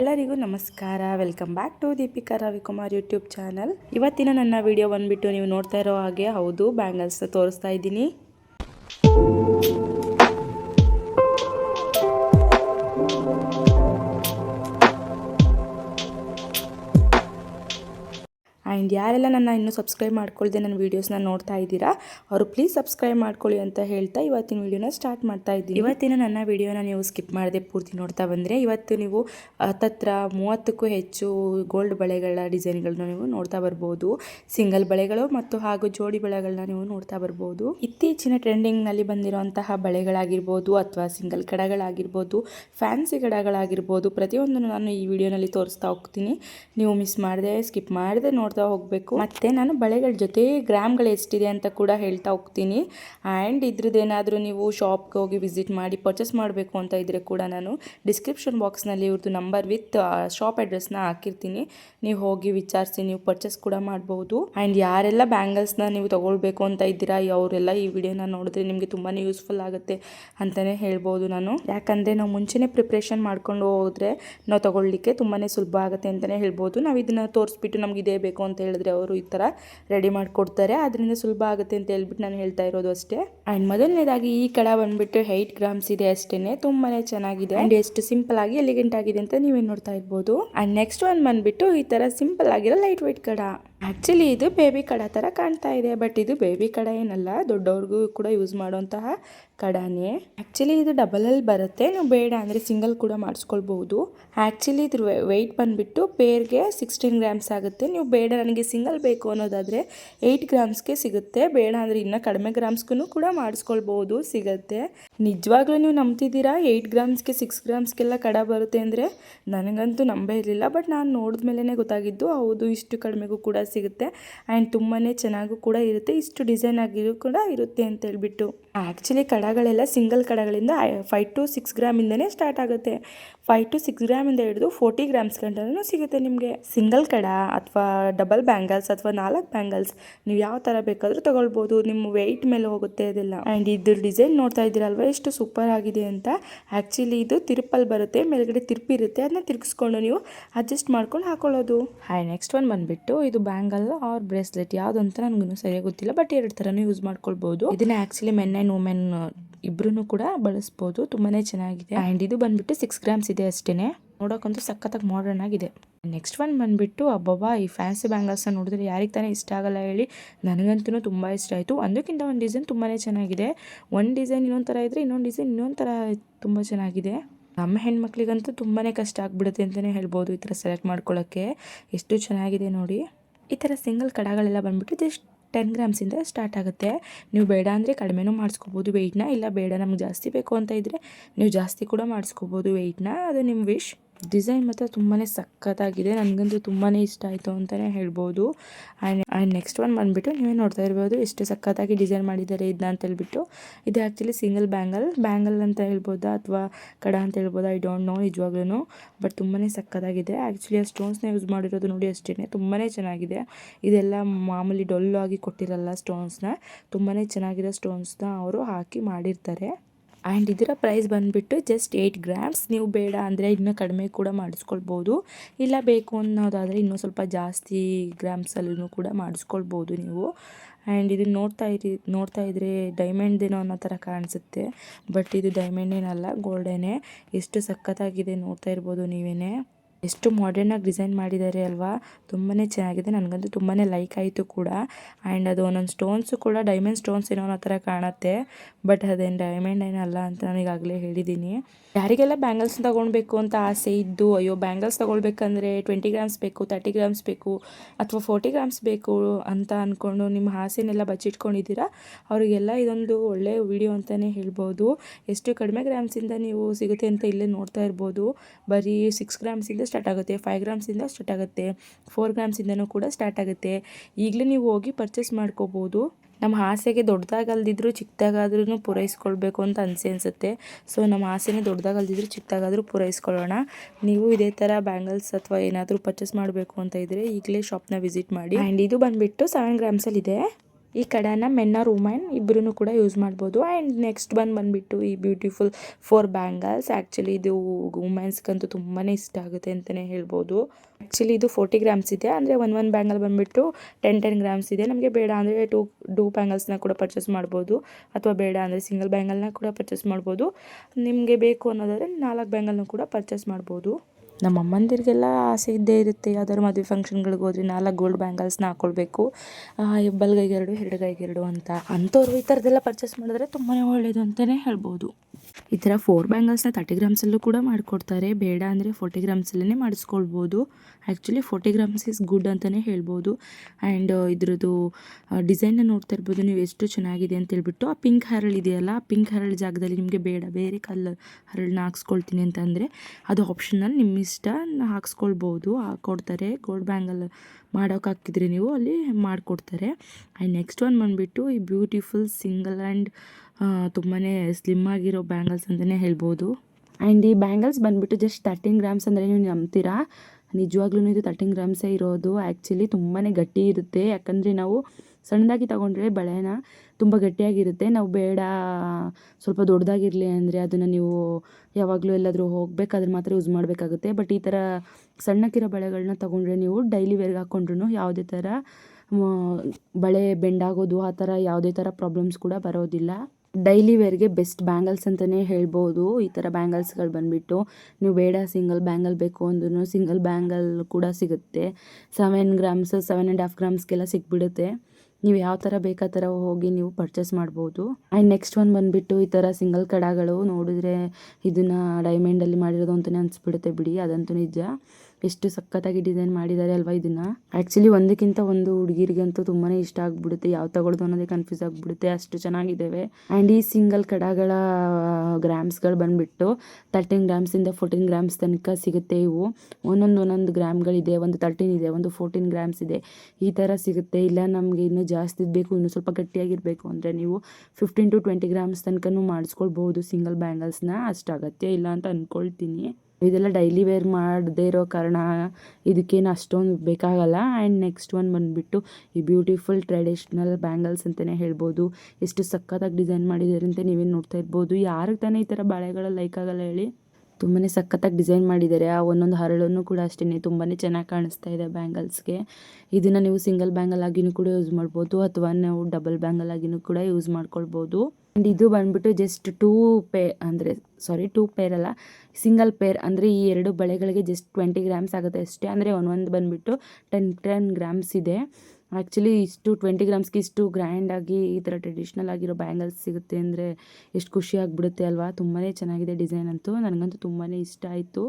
ಎಲ್ಲರಿಗೂ ನಮಸ್ಕಾರ. Welcome back to Deepika Ravikumar YouTube channel ಇವತ್ತಿನ ನನ್ನ ವಿಡಿಯೋ ಬಂದ್ಬಿಟ್ಟು ನೀವು ನೋಡ್ತಾ ಇರೋ ಹಾಗೆ ಹೌದು ಬ್ಯಾಂಗಲ್ಸ್ ತೋರಿಸ್ತಾ ಇದ್ದೀನಿ. ಆ್ಯಂಡ್ ಯಾರೆಲ್ಲ ನನ್ನ ಇನ್ನೂ ಸಬ್ಸ್ಕ್ರೈಬ್ ಮಾಡ್ಕೊಳ್ಳದೆ ನನ್ನ ವೀಡಿಯೋಸ್ನ ನೋಡ್ತಾ ಇದ್ದೀರಾ, ಅವರು ಪ್ಲೀಸ್ ಸಬ್ಸ್ಕ್ರೈಬ್ ಮಾಡ್ಕೊಳ್ಳಿ ಅಂತ ಹೇಳ್ತಾ ಇವತ್ತಿನ ವೀಡಿಯೋನ ಸ್ಟಾರ್ಟ್ ಮಾಡ್ತಾ ಇದ್ದೀನಿ. ಇವತ್ತಿನ ನನ್ನ ವೀಡಿಯೋನ ನೀವು ಸ್ಕಿಪ್ ಮಾಡದೆ ಪೂರ್ತಿ ನೋಡ್ತಾ ಬಂದರೆ, ಇವತ್ತು ನೀವು ಹತ್ತತ್ರ ಮೂವತ್ತಕ್ಕೂ ಹೆಚ್ಚು ಗೋಲ್ಡ್ ಬಳೆಗಳ ಡಿಸೈನ್ಗಳನ್ನ ನೀವು ನೋಡ್ತಾ ಬರ್ಬೋದು ಸಿಂಗಲ್ ಬಳೆಗಳು ಮತ್ತು ಹಾಗೂ ಜೋಡಿ ಬಳೆಗಳನ್ನ ನೀವು ನೋಡ್ತಾ ಬರ್ಬೋದು. ಇತ್ತೀಚಿನ ಟ್ರೆಂಡಿಂಗ್ನಲ್ಲಿ ಬಂದಿರುವಂತಹ ಬಳೆಗಳಾಗಿರ್ಬೋದು ಅಥವಾ ಸಿಂಗಲ್ ಕಡಗಳಾಗಿರ್ಬೋದು ಫ್ಯಾನ್ಸಿ ಕಡಗಳಾಗಿರ್ಬೋದು, ಪ್ರತಿಯೊಂದನ್ನು ನಾನು ಈ ವಿಡಿಯೋನಲ್ಲಿ ತೋರಿಸ್ತಾ ಹೋಗ್ತೀನಿ. ನೀವು ಮಿಸ್ ಮಾಡದೆ ಸ್ಕಿಪ್ ಮಾಡದೆ ನೋಡ್ತಾ ಹೋಗಬೇಕು. ಮತ್ತು ನಾನು ಬಳೆಗಳ ಜೊತೆ ಗ್ರಾಮ್ಗಳು ಎಷ್ಟಿದೆ ಅಂತ ಕೂಡ ಹೇಳ್ತಾ ಹೋಗ್ತೀನಿ. ಆ್ಯಂಡ್ ಇದ್ರದ್ದೇನಾದರೂ ನೀವು ಶಾಪ್ಗೆ ಹೋಗಿ ವಿಸಿಟ್ ಮಾಡಿ ಪರ್ಚೇಸ್ ಮಾಡಬೇಕು ಅಂತ ಇದ್ದರೆ ಕೂಡ ನಾನು ಡಿಸ್ಕ್ರಿಪ್ಷನ್ ಬಾಕ್ಸ್ನಲ್ಲಿ ಇವ್ರದ್ದು ನಂಬರ್ ವಿತ್ ಶಾಪ್ ಅಡ್ರೆಸ್ನ ಹಾಕಿರ್ತೀನಿ. ನೀವು ಹೋಗಿ ವಿಚಾರಿಸಿ ನೀವು ಪರ್ಚೇಸ್ ಕೂಡ ಮಾಡ್ಬೋದು. ಆ್ಯಂಡ್ ಯಾರೆಲ್ಲ ಬ್ಯಾಂಗಲ್ಸ್ನ ನೀವು ತೊಗೊಳ್ಬೇಕು ಅಂತ ಇದ್ದೀರಾ, ಅವರೆಲ್ಲ ಈ ವಿಡಿಯೋನ ನೋಡಿದ್ರೆ ನಿಮಗೆ ತುಂಬಾ ಯೂಸ್ಫುಲ್ ಆಗುತ್ತೆ ಅಂತಲೇ ಹೇಳ್ಬೋದು ನಾನು. ಯಾಕಂದರೆ ನಾವು ಮುಂಚೆನೇ ಪ್ರಿಪ್ರೇಷನ್ ಮಾಡ್ಕೊಂಡು ಹೋದರೆ ನಾವು ತೊಗೊಳ್ಳಿಕ್ಕೆ ತುಂಬಾ ಸುಲಭ ಆಗುತ್ತೆ ಅಂತಲೇ ಹೇಳ್ಬೋದು. ನಾವು ಇದನ್ನು ತೋರಿಸ್ಬಿಟ್ಟು ನಮ್ಗೆ ಇದೇ ಬೇಕು ಅಂತ ಹೇಳಿದ್ರೆ ಅವರು ಈ ಥರ ರೆಡಿ ಮಾಡಿಕೊಡ್ತಾರೆ. ಅದರಿಂದ ಸುಲಭ ಆಗುತ್ತೆ ಅಂತ ಹೇಳ್ಬಿಟ್ಟು ನಾನು ಹೇಳ್ತಾ ಇರೋದು ಅಷ್ಟೇ. ಆ್ಯಂಡ್ ಮೊದಲನೇದಾಗಿ ಈ ಕಡ ಬಂದ್ಬಿಟ್ಟು ಏಯ್ಟ್ ಗ್ರಾಮ್ಸ್ ಇದೆ ಅಷ್ಟೇ ತುಂಬಾ ಚೆನ್ನಾಗಿದೆ. ಆ್ಯಂಡ್ ಎಷ್ಟು ಸಿಂಪಲ್ ಆಗಿ ಎಲಿಗೆಂಟ್ ಆಗಿದೆ ಅಂತ ನೀವೇ ನೋಡ್ತಾ ಇರ್ಬೋದು. ಆ್ಯಂಡ್ ನೆಕ್ಸ್ಟ್ ಒನ್ ಬಂದ್ಬಿಟ್ಟು ಈ ಥರ ಸಿಂಪಲ್ ಆಗಿರೋ ಲೈಟ್ ವೆಯ್ಟ್ ಕಡ. ಆ್ಯಕ್ಚುಲಿ ಇದು ಬೇಬಿ ಕಡ ಥರ ಕಾಣ್ತಾ ಇದೆ ಬಟ್ ಇದು ಬೇಬಿ ಕಡ ಏನಲ್ಲ, ದೊಡ್ಡವ್ರಿಗೂ ಕೂಡ ಯೂಸ್ ಮಾಡುವಂತಹ ಕಡಾನೇ. ಆ್ಯಕ್ಚುಲಿ ಇದು ಡಬಲಲ್ಲಿ ಬರುತ್ತೆ, ನೀವು ಬೇಡ ಅಂದರೆ ಸಿಂಗಲ್ ಕೂಡ ಮಾಡಿಸ್ಕೊಳ್ಬಹುದು. ಆ್ಯಕ್ಚುಲಿ ಇದ್ರ ವೆಯ್ಟ್ ಬಂದುಬಿಟ್ಟು ಪೇರ್ಗೆ ಸಿಕ್ಸ್ಟೀನ್ ಗ್ರಾಮ್ಸ್ ಆಗುತ್ತೆ. ನೀವು ಬೇಡ ನನಗೆ ಸಿಂಗಲ್ ಬೇಕು ಅನ್ನೋದಾದರೆ ಏಯ್ಟ್ ಗ್ರಾಮ್ಸ್ಗೆ ಸಿಗುತ್ತೆ. ಬೇಡ ಅಂದರೆ ಇನ್ನೂ ಕಡಿಮೆ ಗ್ರಾಮ್ಸ್ಗೂ ಕೂಡ ಮಾಡಿಸ್ಕೊಳ್ಬೋದು ಸಿಗುತ್ತೆ. ನಿಜವಾಗ್ಲೂ ನೀವು ನಂಬ್ತಿದ್ದೀರಾ ಏಯ್ಟ್ ಗ್ರಾಮ್ಸ್ಗೆ ಸಿಕ್ಸ್ ಗ್ರಾಮ್ಸ್ಗೆಲ್ಲ ಕಡ ಬರುತ್ತೆ ಅಂದರೆ? ನನಗಂತೂ ನಂಬೇ ಇರಲಿಲ್ಲ ಬಟ್ ನಾನು ನೋಡಿದ ಮೇಲೇ ಗೊತ್ತಾಗಿದ್ದು, ಹೌದು, ಇಷ್ಟು ಕಡಿಮೆಗೂ ಕೂಡ ಸಿಗುತ್ತೆ. ಆ್ಯಂಡ್ ತುಂಬಾ ಚೆನ್ನಾಗೂ ಕೂಡ ಇರುತ್ತೆ. ಇಷ್ಟು ಡಿಸೈನ್ ಆಗಿರೋ ಕೂಡ ಇರುತ್ತೆ ಅಂತ ಹೇಳ್ಬಿಟ್ಟು ಆ್ಯಕ್ಚುಲಿ ಕಡಗಳೆಲ್ಲ ಸಿಂಗಲ್ ಕಡಗಳಿಂದ ಫೈವ್ ಟು ಸಿಕ್ಸ್ ಗ್ರಾಮಿಂದನೇ ಸ್ಟಾರ್ಟ್ ಆಗುತ್ತೆ. ಫೈವ್ ಟು ಸಿಕ್ಸ್ ಗ್ರಾಮಿಂದ ಹಿಡಿದು ಫೋರ್ಟಿ ಗ್ರಾಮ್ಸ್ ಗಂಟನೂ ಸಿಗುತ್ತೆ ನಿಮಗೆ. ಸಿಂಗಲ್ ಕಡ ಅಥವಾ ಡಬಲ್ ಬ್ಯಾಂಗಲ್ಸ್ ಅಥವಾ ನಾಲ್ಕು ಬ್ಯಾಂಗಲ್ಸ್ ನೀವು ಯಾವ ಥರ ಬೇಕಾದರೂ ತೊಗೊಳ್ಬೋದು. ನಿಮ್ಮ ವೆಯ್ಟ್ ಮೇಲೆ ಹೋಗುತ್ತೆ ಅದೆಲ್ಲ ಆ್ಯಂಡ್ ಇದ್ರ ಡಿಸೈನ್ ನೋಡ್ತಾ ಇದ್ದೀರಲ್ವ, ಎಷ್ಟು ಸೂಪರ್ ಆಗಿದೆ ಅಂತ. ಆ್ಯಕ್ಚುಲಿ ಇದು ತಿರುಪಲ್ಲಿ ಬರುತ್ತೆ, ಮೇಲ್ಗಡೆ ತಿರುಪಿರುತ್ತೆ ಅದನ್ನ ತಿರುಗಿಸ್ಕೊಂಡು ನೀವು ಅಡ್ಜಸ್ಟ್ ಮಾಡ್ಕೊಂಡು ಹಾಕೊಳ್ಳೋದು. ಹಾಯ್ ನೆಕ್ಸ್ಟ್ ಒನ್ ಬಂದುಬಿಟ್ಟು, ಇದು ಬ್ಯಾಂಗಲ್ ಆರ್ ಬ್ರೇಸ್ಲೆಟ್ ಯಾವುದು ಅಂತ ನನಗೂ ಸರಿಯಾಗಿ ಗೊತ್ತಿಲ್ಲ ಬಟ್ ಎರಡು ಥರನೂ ಯೂಸ್ ಮಾಡ್ಕೊಳ್ಬೋದು. ಇದನ್ನ ಆ್ಯಕ್ಚುಲಿ ಮೆನ್ ಆ್ಯಂಡ್ ವುಮೆನ್ ಇಬ್ಬರೂ ಕೂಡ ಬಳಸ್ಬೋದು. ತುಂಬಾ ಚೆನ್ನಾಗಿದೆ. ಆ್ಯಂಡ್ ಇದು ಬಂದ್ಬಿಟ್ಟು ಸಿಕ್ಸ್ ಗ್ರಾಮ್ಸ್ ಇದೆ ಅಷ್ಟೇ ನೋಡೋಕ್ಕಂತೂ ಸಖತ್ತಾಗಿ ಮಾಡರ್ನ್ ಆಗಿದೆ. ನೆಕ್ಸ್ಟ್ ಒನ್ ಬಂದುಬಿಟ್ಟು, ಅಬ್ಬಬ್ಬಾ, ಈ ಫ್ಯಾನ್ಸಿ ಬ್ಯಾಂಗಲ್ಸ್ನ ನೋಡಿದ್ರೆ ಯಾರಿಗೆ ತಾನೇ ಇಷ್ಟ ಆಗಲ್ಲ ಹೇಳಿ. ನನಗಂತೂ ತುಂಬ ಇಷ್ಟ ಆಯಿತು. ಅದಕ್ಕಿಂತ ಒಂದು ಡಿಸೈನ್ ತುಂಬಾ ಚೆನ್ನಾಗಿದೆ. ಒಂದು ಡಿಸೈನ್ ಇನ್ನೊಂದು ಥರ ಇದ್ದರೆ ಇನ್ನೊಂದು ಡಿಸೈನ್ ಇನ್ನೊಂದು ಥರ ತುಂಬ ಚೆನ್ನಾಗಿದೆ. ನಮ್ಮ ಹೆಣ್ಮಕ್ಳಿಗಂತೂ ತುಂಬಾ ಕಷ್ಟ ಆಗಿಬಿಡುತ್ತೆ ಅಂತಲೇ ಹೇಳ್ಬೋದು ಈ ಥರ ಸೆಲೆಕ್ಟ್ ಮಾಡ್ಕೊಳ್ಳೋಕ್ಕೆ ಎಷ್ಟು ಚೆನ್ನಾಗಿದೆ ನೋಡಿ. ಈ ಥರ ಸಿಂಗಲ್ ಕಡಗಳೆಲ್ಲ ಬಂದುಬಿಟ್ಟು ಜಸ್ಟ್ ಟೆನ್ ಗ್ರಾಮ್ಸಿಂದ ಸ್ಟಾರ್ಟ್ ಆಗುತ್ತೆ. ನೀವು ಬೇಡ ಅಂದರೆ ಕಡಿಮೆನೂ ಮಾಡಿಸ್ಕೋಬೋದು ವೆಯ್ಟ್ನ ಇಲ್ಲ ಬೇಡ ನಮ್ಗೆ ಜಾಸ್ತಿ ಬೇಕು ಅಂತ ಇದ್ದರೆ ನೀವು ಜಾಸ್ತಿ ಕೂಡ ಮಾಡಿಸ್ಕೋಬೋದು ವೆಯ್ಟ್ನ ಅದು ನಿಮ್ಮ ವಿಶ್ ಡಿಸೈನ್ ಮಾತ್ರ ತುಂಬಾ ಸಖತ್ತಾಗಿದೆ. ನನಗಂತೂ ತುಂಬಾ ಇಷ್ಟ ಆಯಿತು ಅಂತಲೇ ಹೇಳ್ಬೋದು. ಆ್ಯಂಡ್ ಆ್ಯಂಡ್ ನೆಕ್ಸ್ಟ್ ಒನ್ ಬಂದುಬಿಟ್ಟು ನೀವೇ ನೋಡ್ತಾ ಇರ್ಬೋದು ಎಷ್ಟು ಸಖತ್ತಾಗಿ ಡಿಸೈನ್ ಮಾಡಿದ್ದಾರೆ ಇದನ್ನ ಅಂತ ಹೇಳ್ಬಿಟ್ಟು. ಇದು ಆ್ಯಕ್ಚುಲಿ ಸಿಂಗಲ್ ಬ್ಯಾಂಗಲ್. ಬ್ಯಾಂಗಲ್ ಅಂತ ಹೇಳ್ಬೋದಾ ಅಥವಾ ಕಡ ಅಂತ ಹೇಳ್ಬೋದಾ? ಐ ಡೋಂಟ್ ನೋ ನಿಜವಾಗ್ಲೂ ಬಟ್ ತುಂಬಾ ಸಖತ್ತಾಗಿದೆ. ಆ್ಯಕ್ಚುಲಿ ಆ ಸ್ಟೋನ್ಸ್ನ ಯೂಸ್ ಮಾಡಿರೋದು ನೋಡಿ ಅಷ್ಟೇ ತುಂಬಾ ಚೆನ್ನಾಗಿದೆ. ಇದೆಲ್ಲ ಮಾಮೂಲಿ ಡೊಲ್ಲಾಗಿ ಕೊಟ್ಟಿರಲ್ಲ ಸ್ಟೋನ್ಸ್ನ. ತುಂಬಾ ಚೆನ್ನಾಗಿರೋ ಸ್ಟೋನ್ಸ್ನ ಅವರು ಹಾಕಿ ಮಾಡಿರ್ತಾರೆ. ಆ್ಯಂಡ್ ಇದರ ಪ್ರೈಸ್ ಬಂದುಬಿಟ್ಟು ಜಸ್ಟ್ ಏಯ್ಟ್ ಗ್ರಾಮ್ಸ್ ನೀವು ಬೇಡ ಅಂದರೆ ಇನ್ನೂ ಕಡಿಮೆ ಕೂಡ ಮಾಡಿಸ್ಕೊಳ್ಬೋದು. ಇಲ್ಲ ಬೇಕು ಅನ್ನೋದಾದರೆ ಇನ್ನೂ ಸ್ವಲ್ಪ ಜಾಸ್ತಿ ಗ್ರಾಮ್ಸಲ್ಲೂ ಕೂಡ ಮಾಡಿಸ್ಕೊಳ್ಬೋದು ನೀವು. ಆ್ಯಂಡ್ ಇದನ್ನು ನೋಡ್ತಾ ಇರಿ, ನೋಡ್ತಾ ಇದ್ದರೆ ಡೈಮಂಡ್ದೇನೋ ಅನ್ನೋ ಥರ ಕಾಣಿಸುತ್ತೆ. ಬಟ್ ಇದು ಡೈಮಂಡ್ ಏನಲ್ಲ ಗೋಲ್ಡೇನೆ ಎಷ್ಟು ಸಖತ್ತಾಗಿದೆ ನೋಡ್ತಾ ಇರ್ಬೋದು ನೀವೇ ಎಷ್ಟು ಮಾಡರ್ನಾಗಿ ಡಿಸೈನ್ ಮಾಡಿದ್ದಾರೆ ಅಲ್ವಾ? ತುಂಬಾ ಚೆನ್ನಾಗಿದೆ. ನನಗಂತೂ ತುಂಬಾ ಲೈಕ್ ಆಯಿತು ಕೂಡ. ಆ್ಯಂಡ್ ಅದು ಒಂದೊಂದು ಸ್ಟೋನ್ಸು ಕೂಡ ಡೈಮಂಡ್ ಸ್ಟೋನ್ಸ್ ಏನೋ ಅನ್ನೋ ಥರ ಕಾಣುತ್ತೆ. ಬಟ್ ಅದೇನು ಡೈಮಂಡ್ ಏನಲ್ಲ ಅಂತ ನನಗಾಗಲೇ ಹೇಳಿದ್ದೀನಿ ಯಾರಿಗೆಲ್ಲ ಬ್ಯಾಂಗಲ್ಸ್ ತೊಗೊಳ್ಬೇಕು ಅಂತ ಆಸೆ ಇದ್ದು, ಅಯ್ಯೋ ಬ್ಯಾಂಗಲ್ಸ್ ತೊಗೊಳ್ಬೇಕಂದ್ರೆ ಟ್ವೆಂಟಿ ಗ್ರಾಮ್ಸ್ ಬೇಕು ತರ್ಟಿ ಗ್ರಾಮ್ಸ್ ಬೇಕು, ಅಥವಾ ಫೋರ್ಟಿ ಗ್ರಾಮ್ಸ್ ಬೇಕು ಅಂತ ಅಂದ್ಕೊಂಡು ನಿಮ್ಮ ಆಸೆನೆಲ್ಲ ಬಚ್ಚಿಟ್ಕೊಂಡಿದ್ದೀರಾ? ಅವರಿಗೆಲ್ಲ ಇದೊಂದು ಒಳ್ಳೆಯ ವಿಡಿಯೋ ಅಂತಲೇ ಹೇಳ್ಬೋದು. ಎಷ್ಟು ಕಡಿಮೆ ಗ್ರಾಮ್ಸಿಂದ ನೀವು ಸಿಗುತ್ತೆ ಅಂತ ಇಲ್ಲೇ ನೋಡ್ತಾ ಇರ್ಬೋದು. ಬರೀ ಸಿಕ್ಸ್ ಗ್ರಾಮ್ಸಿಂದ ಸ್ಟಾರ್ಟ್ ಆಗುತ್ತೆ ಫೈವ್ ಗ್ರಾಮ್ಸಿಂದ ಸ್ಟಾರ್ಟ್ ಆಗುತ್ತೆ ಫೋರ್ ಗ್ರಾಮ್ಸಿಂದನೂ ಕೂಡ ಸ್ಟಾರ್ಟ್ ಆಗುತ್ತೆ. ಈಗಲೇ ನೀವು ಹೋಗಿ ಪರ್ಚೇಸ್ ಮಾಡ್ಕೋಬೋದು. ನಮ್ಮ ಆಸೆಗೆ ದೊಡ್ಡದಾಗಲ್ದಿದ್ರೂ ಚಿಕ್ಕದಾಗಾದ್ರೂ ಪೂರೈಸ್ಕೊಳ್ಬೇಕು ಅಂತ ಅನಿಸಿ ಅನಿಸುತ್ತೆ ಸೊ ನಮ್ಮ ಆಸೆನೇ ದೊಡ್ಡದಾಗಲ್ದಿದ್ರು ಚಿಕ್ಕದಾಗಾದರೂ ಪೂರೈಸ್ಕೊಳ್ಳೋಣ. ನೀವು ಇದೇ ಥರ ಬ್ಯಾಂಗಲ್ಸ್ ಅಥವಾ ಏನಾದರೂ ಪರ್ಚೇಸ್ ಮಾಡಬೇಕು ಅಂತ ಇದ್ದರೆ ಈಗಲೇ ಶಾಪ್ನ ವಿಸಿಟ್ ಮಾಡಿ. ಆ್ಯಂಡ್ ಇದು ಬಂದುಬಿಟ್ಟು ಸೆವೆನ್ ಗ್ರಾಮ್ಸಲ್ಲಿದೆ ಈ ಕಡಾನ ಮೆನ್ ಆರ್ ವುಮೆನ್ ಇಬ್ಬರೂ ಕೂಡ ಯೂಸ್ ಮಾಡ್ಬೋದು. ಆ್ಯಂಡ್ ನೆಕ್ಸ್ಟ್ ಬಂದು ಬಂದುಬಿಟ್ಟು ಈ ಬ್ಯೂಟಿಫುಲ್ ಫೋರ್ ಬ್ಯಾಂಗಲ್ಸ್ ಆ್ಯಕ್ಚುಲಿ ಇದು ವುಮೆನ್ಸ್ಗಂತೂ ತುಂಬಾ ಇಷ್ಟ ಆಗುತ್ತೆ ಅಂತಲೇ ಹೇಳ್ಬೋದು. ಆ್ಯಕ್ಚುಲಿ ಇದು ಫೋರ್ಟಿ ಗ್ರಾಮ್ಸ್ ಇದೆ. ಅಂದರೆ ಒನ್ ಒನ್ ಬ್ಯಾಂಗಲ್ ಬಂದುಬಿಟ್ಟು ಟೆನ್ ಟೆನ್ ಗ್ರಾಮ್ಸ್ ಇದೆ. ನಮಗೆ ಬೇಡ ಅಂದರೆ ಟೂ ಟೂ ಬ್ಯಾಂಗಲ್ಸ್ನ ಕೂಡ ಪರ್ಚೇಸ್ ಮಾಡ್ಬೋದು. ಅಥವಾ ಬೇಡ ಅಂದರೆ ಸಿಂಗಲ್ ಬ್ಯಾಂಗಲ್ನ ಕೂಡ ಪರ್ಚೇಸ್ ಮಾಡ್ಬೋದು. ನಿಮಗೆ ಬೇಕು ಅನ್ನೋದಾದರೆ ನಾಲ್ಕು ಬ್ಯಾಂಗಲ್ನ ಕೂಡ ಪರ್ಚೇಸ್ ಮಾಡ್ಬೋದು. ನಮ್ಮ ಅಮ್ಮಂದಿರಿಗೆಲ್ಲ ಆಸೆ ಇದ್ದೇ ಇರುತ್ತೆ. ಯಾವ್ದಾದ್ರು ಮದುವೆ ಫಂಕ್ಷನ್ಗಳಿಗೆ ಹೋದ್ರೆ ನಾಲ್ಕು ಗೋಲ್ಡ್ ಬ್ಯಾಂಗಲ್ಸ್ನ ಹಾಕ್ಕೊಳ್ಬೇಕು ಬಲ್ಗೈಗೆ ಎರಡು ಎಡಗೈಗೆ ಎರಡು ಅಂತ. ಅಂಥವ್ರು ಈ ಥರದ್ದೆಲ್ಲ ಪರ್ಚೇಸ್ ಮಾಡಿದ್ರೆ ತುಂಬಾ ಒಳ್ಳೆಯದು ಅಂತಲೇ ಹೇಳ್ಬೋದು. ಈ ಥರ ಫೋರ್ ಬ್ಯಾಂಗಲ್ಸ್ನ ತರ್ಟಿ ಗ್ರಾಮ್ಸಲ್ಲೂ ಕೂಡ ಮಾಡಿಕೊಡ್ತಾರೆ. ಬೇಡ ಅಂದರೆ ಫೋರ್ಟಿ ಗ್ರಾಮ್ಸಲ್ಲೇ ಮಾಡಿಸ್ಕೊಳ್ಬೋದು. Actually forty grams is good ಅಂತಲೇ ಹೇಳ್ಬೋದು. ಆ್ಯಂಡ್ ಇದ್ರದ್ದು ಡಿಸೈನ್ನ ನೋಡ್ತಾ ಇರ್ಬೋದು. ನೀವು ಎಷ್ಟು ಚೆನ್ನಾಗಿದೆ ಅಂತ ಹೇಳ್ಬಿಟ್ಟು ಆ ಪಿಂಕ್ ಹರಳು ಇದೆಯಲ್ಲ, ಆ ಪಿಂಕ್ ಹರಳು ಜಾಗದಲ್ಲಿ ನಿಮಗೆ ಬೇಡ, ಬೇರೆ ಕಲ್ಲರ್ ಹರಳನ್ನ ಹಾಕ್ಸ್ಕೊಳ್ತೀನಿ ಅಂತಂದರೆ ಅದು ಆಪ್ಷನಲ್ಲಿ ನಿಮ್ಮ ಇಷ್ಟ ಹಾಕ್ಸ್ಕೊಳ್ಬೋದು. ಕೊಡ್ತಾರೆ. ಗೋಲ್ಡ್ ಬ್ಯಾಂಗಲ್ ಮಾಡೋಕೆ ಹಾಕಿದ್ರಿ ನೀವು ಅಲ್ಲಿ ಮಾಡಿಕೊಡ್ತಾರೆ. ಆ್ಯಂಡ್ ನೆಕ್ಸ್ಟ್ ಒನ್ ಬಂದುಬಿಟ್ಟು ಈ ಬ್ಯೂಟಿಫುಲ್ ಸಿಂಗಲ್ ಆ್ಯಂಡ್ ತುಂಬಾ ಸ್ಲಿಮ್ ಆಗಿರೋ ಬ್ಯಾಂಗಲ್ಸ್ ಅಂತಲೇ ಹೇಳ್ಬೋದು. ಆ್ಯಂಡ್ ಈ ಬ್ಯಾಂಗಲ್ಸ್ ಬಂದುಬಿಟ್ಟು ಜಸ್ಟ್ ತರ್ಟೀನ್ ಗ್ರಾಮ್ಸ್ ಅಂದರೆ ನೀವು ನಂಬ್ತೀರಾ? ನಿಜವಾಗ್ಲೂ ಇದು ತರ್ಟೀನ್ ಗ್ರಾಮ್ಸೇ ಇರೋದು. ಆ್ಯಕ್ಚುಲಿ ತುಂಬಾ ಗಟ್ಟಿ ಇರುತ್ತೆ. ಯಾಕಂದರೆ ನಾವು ಸಣ್ಣದಾಗಿ ತಗೊಂಡ್ರೆ ಬಳೆನ ತುಂಬ ಗಟ್ಟಿಯಾಗಿರುತ್ತೆ. ನಾವು ಬೇಡ, ಸ್ವಲ್ಪ ದೊಡ್ಡದಾಗಿರಲಿ ಅಂದರೆ ಅದನ್ನು ನೀವು ಯಾವಾಗಲೂ ಎಲ್ಲಾದರೂ ಹೋಗಬೇಕಾದ್ರೆ ಮಾತ್ರ ಯೂಸ್ ಮಾಡಬೇಕಾಗುತ್ತೆ. ಬಟ್ ಈ ಥರ ಸಣ್ಣಕ್ಕಿರೋ ಬಳೆಗಳನ್ನ ತೊಗೊಂಡ್ರೆ ನೀವು ಡೈಲಿ ವೇರ್ಗೆ ಹಾಕ್ಕೊಂಡ್ರು ಯಾವುದೇ ಥರ ಬಳೆ ಬೆಂಡಾಗೋದು, ಆ ಥರ ಯಾವುದೇ ಥರ ಪ್ರಾಬ್ಲಮ್ಸ್ ಕೂಡ ಬರೋದಿಲ್ಲ. ಡೈಲಿ ವೇರ್ಗೆ ಬೆಸ್ಟ್ ಬ್ಯಾಂಗಲ್ಸ್ ಅಂತಲೇ ಹೇಳ್ಬೋದು. ಈ ಥರ ಬ್ಯಾಂಗಲ್ಸ್ಗಳು ಬಂದುಬಿಟ್ಟು ನೀವು ಬೇಡ ಸಿಂಗಲ್ ಬ್ಯಾಂಗಲ್ ಬೇಕು ಅಂದ್ರೂ ಸಿಂಗಲ್ ಬ್ಯಾಂಗಲ್ ಕೂಡ ಸಿಗುತ್ತೆ. Seven grams seven and half ಗ್ರಾಮ್ಸ್ಗೆಲ್ಲ ಸಿಕ್ಬಿಡುತ್ತೆ. ನೀವು ಯಾವ ಥರ ಬೇಕಾ ಥರ ಹೋಗಿ ನೀವು ಪರ್ಚೇಸ್ ಮಾಡ್ಬೋದು. ಆ್ಯಂಡ್ ನೆಕ್ಸ್ಟ್ ಒನ್ ಬಂದುಬಿಟ್ಟು ಈ ಥರ ಸಿಂಗಲ್ ಕಡಾಗಳು ನೋಡಿದ್ರೆ ಇದನ್ನು ಡೈಮಂಡಲ್ಲಿ ಮಾಡಿರೋದು ಅಂತಲೇ ಅನಿಸ್ಬಿಡುತ್ತೆ ಬಿಡಿ, ಅದಂತೂ ನಿಜ. ಎಷ್ಟು ಸಖತ್ತಾಗಿ ಡಿಸೈನ್ ಮಾಡಿದ್ದಾರೆ ಅಲ್ವಾ ಇದನ್ನ? ಆಕ್ಚುಲಿ ಒಂದಕ್ಕಿಂತ ಒಂದು ಹುಡುಗಿರಿಗಂತೂ ತುಂಬಾನೇ ಇಷ್ಟ ಆಗಿಬಿಡುತ್ತೆ. ಯಾವ ತಗೊಳ್ಳೋದು ಅನ್ನೋದೇ ಕನ್ಫ್ಯೂಸ್ ಆಗ್ಬಿಡುತ್ತೆ. ಅಷ್ಟು ಚೆನ್ನಾಗಿದ್ದಾವೆ ಆ್ಯಂಡ್ ಈ ಸಿಂಗಲ್ ಕಡಗಳ ಗ್ರಾಮ್ಸ್ಗಳು ಬಂದ್ಬಿಟ್ಟು ತರ್ಟೀನ್ ಗ್ರಾಮ್ಸಿಂದ ಫೋರ್ಟೀನ್ ಗ್ರಾಮ್ಸ್ ತನಕ ಸಿಗುತ್ತೆ ಇವು. ಒಂದೊಂದು ಒಂದೊಂದು ಗ್ರಾಮ್ಗಳಿದೆ ಒಂದು ತರ್ಟೀನ್ ಇದೆ, ಒಂದು ಫೋರ್ಟೀನ್ ಗ್ರಾಮ್ಸ್ ಇದೆ. ಈ ಥರ ಸಿಗುತ್ತೆ. ಇಲ್ಲ, ನಮಗೆ ಇನ್ನೂ ಜಾಸ್ತಿ ಬೇಕು ಇನ್ನೂ ಸ್ವಲ್ಪ ಗಟ್ಟಿಯಾಗಿರಬೇಕು ಅಂದರೆ ನೀವು ಫಿಫ್ಟೀನ್ ಟು ಟ್ವೆಂಟಿ ಗ್ರಾಮ್ಸ್ ತನಕನೂ ಮಾಡಿಸ್ಕೊಳ್ಬೋದು ಸಿಂಗಲ್ ಬ್ಯಾಂಗಲ್ಸ್ನ ಅಷ್ಟು ಅಗತ್ಯ ಇಲ್ಲ ಅಂತ ಅಂದ್ಕೊಳ್ತೀನಿ ಇದೆಲ್ಲ ಡೈಲಿ ವೇರ್ ಮಾಡದೇ ಇರೋ ಕಾರಣ ಇದಕ್ಕೇನು ಅಷ್ಟೊಂದು ಬೇಕಾಗಲ್ಲ. ಆ್ಯಂಡ್ ನೆಕ್ಸ್ಟ್ ಒನ್ ಬಂದುಬಿಟ್ಟು ಈ ಬ್ಯೂಟಿಫುಲ್ ಟ್ರೆಡಿಷ್ನಲ್ ಬ್ಯಾಂಗಲ್ಸ್ ಅಂತಲೇ ಹೇಳ್ಬೋದು. ಎಷ್ಟು ಸಖತ್ತಾಗಿ ಡಿಸೈನ್ ಮಾಡಿದ್ದಾರೆ ಅಂತ ನೀವೇನು ನೋಡ್ತಾ ಇರ್ಬೋದು. ಯಾರಿಗೆ ತಾನೇ ಈ ಥರ ಬಳೆಗಳು ಲೈಕ್ ಆಗಲ್ಲ ಹೇಳಿ. ತುಂಬಾ ಸಖತ್ತಾಗಿ ಡಿಸೈನ್ ಮಾಡಿದ್ದಾರೆ. ಆ ಒಂದೊಂದು ಹರಳನ್ನು ಕೂಡ ಅಷ್ಟೇ ತುಂಬಾ ಚೆನ್ನಾಗಿ ಕಾಣಿಸ್ತಾ ಇದೆ ಬ್ಯಾಂಗಲ್ಸ್ಗೆ ಇದನ್ನು ನೀವು ಸಿಂಗಲ್ ಬ್ಯಾಂಗಲ್ ಆಗಿನೂ ಕೂಡ ಯೂಸ್ ಮಾಡ್ಬೋದು ಅಥವಾ ನಾವು ಡಬಲ್ ಬ್ಯಾಂಗಲ್ ಆಗಿನೂ ಕೂಡ ಯೂಸ್ ಮಾಡ್ಕೊಳ್ಬೋದು. ಆ್ಯಂಡ್ ಇದು ಬಂದ್ಬಿಟ್ಟು ಜಸ್ಟ್ ಟೂ ಪೇ ಅಂದರೆ ಸಾರಿ ಟೂ ಪೇರ್ ಅಲ್ಲ ಸಿಂಗಲ್ ಪೇರ್ ಅಂದರೆ ಈ ಎರಡು ಬಳೆಗಳಿಗೆ ಜಸ್ಟ್ ಟ್ವೆಂಟಿ ಗ್ರಾಮ್ಸ್ ಆಗುತ್ತೆ ಅಷ್ಟೇ. ಅಂದರೆ ಒಂದೊಂದು ಬಂದುಬಿಟ್ಟು ಟೆನ್ ಟೆನ್ ಗ್ರಾಮ್ಸ್ ಇದೆ. ಆ್ಯಕ್ಚುಲಿ ಇಷ್ಟು ಟ್ವೆಂಟಿ ಗ್ರಾಮ್ಸ್ಗೆ ಇಷ್ಟು ಗ್ರ್ಯಾಂಡಾಗಿ ಈ ಥರ ಟ್ರೆಡಿಷ್ನಲ್ ಆಗಿರೋ ಬ್ಯಾಂಗಲ್ಸ್ ಸಿಗುತ್ತೆ ಅಂದರೆ ಎಷ್ಟು ಖುಷಿ ಆಗಿಬಿಡುತ್ತೆ ಅಲ್ವಾ? ತುಂಬಾ ಚೆನ್ನಾಗಿದೆ ಡಿಸೈನ್ ಅಂತೂ. ನನಗಂತೂ ತುಂಬಾ ಇಷ್ಟ ಆಯಿತು.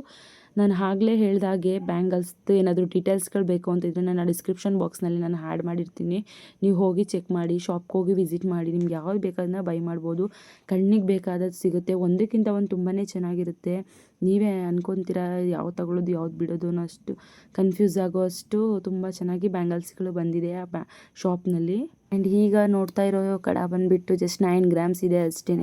ನಾನು ಆಗಲೇ ಹೇಳ್ದಾಗೆ ಬ್ಯಾಂಗಲ್ಸ್ದು ಏನಾದರೂ ಡೀಟೇಲ್ಸ್ಗಳು ಬೇಕು ಅಂತಿದ್ರೆ ನಾನು ಡಿಸ್ಕ್ರಿಪ್ಷನ್ ಬಾಕ್ಸ್ನಲ್ಲಿ ನಾನು ಆ್ಯಡ್ ಮಾಡಿರ್ತೀನಿ. ನೀವು ಹೋಗಿ ಚೆಕ್ ಮಾಡಿ, ಶಾಪ್ಗೆ ಹೋಗಿ ವಿಸಿಟ್ ಮಾಡಿ, ನಿಮ್ಗೆ ಯಾವ್ದು ಬೇಕಾದನ್ನ ಬೈ ಮಾಡ್ಬೋದು. ಕಣ್ಣಿಗೆ ಬೇಕಾದದ್ದು ಸಿಗುತ್ತೆ. ಒಂದಕ್ಕಿಂತ ಒಂದು ತುಂಬಾ ಚೆನ್ನಾಗಿರುತ್ತೆ. ನೀವೇ ಅನ್ಕೊತೀರಾ ಯಾವ್ದು ತಗೊಳ್ಳೋದು, ಯಾವ್ದು ಬಿಡೋದು ಅನ್ನೋ ಅಷ್ಟು ಕನ್ಫ್ಯೂಸ್ ಆಗೋ ಅಷ್ಟು ತುಂಬ ಚೆನ್ನಾಗಿ ಬ್ಯಾಂಗಲ್ಸ್ಗಳು ಬಂದಿದೆ ಆ ಬ್ಯಾ ಶಾಪ್ನಲ್ಲಿ. ಆ್ಯಂಡ್ ಈಗ ನೋಡ್ತಾ ಇರೋ ಕಡ ಬಂದುಬಿಟ್ಟು ಜಸ್ಟ್ ನೈನ್ ಗ್ರಾಮ್ಸ್ ಇದೆ ಅಷ್ಟೇ